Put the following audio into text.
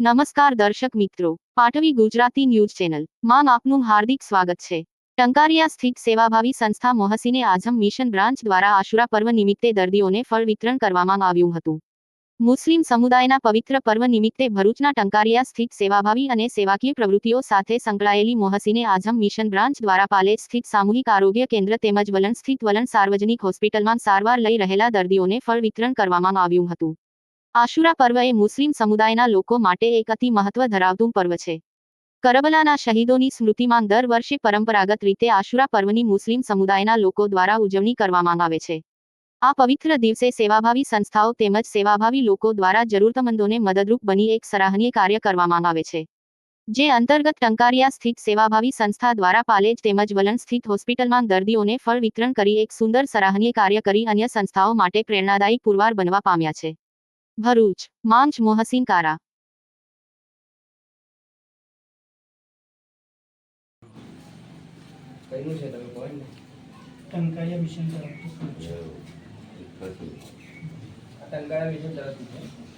નમસ્કાર દર્શક મિત્રો પાટવી ગુજરાતી ન્યૂઝ ચેનલ. માં આપનું હાર્દિક સ્વાગત છે. ટંકારિયા સ્થિત સેવાભાવી સંસ્થા મોહસીને આઝમ મિશન બ્રાન્ચ દ્વારા આશુરા પર્વ નિમિત્તે દર્દીઓને ફળ વિતરણ કરવામાં આવ્યું હતું. મુસ્લિમ સમુદાયના પવિત્ર પર્વ નિમિત્તે ભરૂચના ટંકારિયા સ્થિત સેવાભાવી અને સેવાકીય પ્રવૃત્તિઓ સાથે સંકળાયેલી મોહસીને આઝમ મિશન બ્રાન્ચ દ્વારા પાલેજ સ્થિત સામૂહિક આરોગ્ય કેન્દ્ર તેમજ વલણ સ્થિત વલણ સાર્વજનિક હોસ્પિટલમાં સારવાર લઈ રહેલા દર્દીઓને ફળ વિતરણ કરવામાં આવ્યું હતું. આશુરા પર્વ એ મુસ્લિમ સમુદાયના લોકો માટે એક અતિ મહત્વ ધરાવતું પર્વ છે. કરબલાના શહીદોની સ્મૃતિમાં દર વર્ષે પરંપરાગત રીતે આશુરા પર્વની મુસ્લિમ સમુદાયના લોકો દ્વારા ઉજવણી કરવામાં આવે છે. આ પવિત્ર દિવસે સેવાભાવી સંસ્થાઓ તેમજ સેવાભાવી લોકો દ્વારા જરૂરતમંદોને મદદરૂપ બની એક સરાહનીય કાર્ય કરવામાં આવે છે. જે અંતર્ગત ટંકારિયા સ્થિત સેવાભાવી સંસ્થા દ્વારા પાલેજ તેમજ વલણ સ્થિત હોસ્પિટલમાં દર્દીઓને ફળ વિતરણ કરી એક સુંદર સરાહનીય કાર્ય કરી અન્ય સંસ્થાઓ માટે પ્રેરણાદાયી પુરવાર બનવા પામ્યા છે. ભરૂચ માંચ મોહસીન કારા કયું છે તમે કહો ને ટંકારિયા મિશન તરફથી આ ટંકારા મિશન તરફથી છે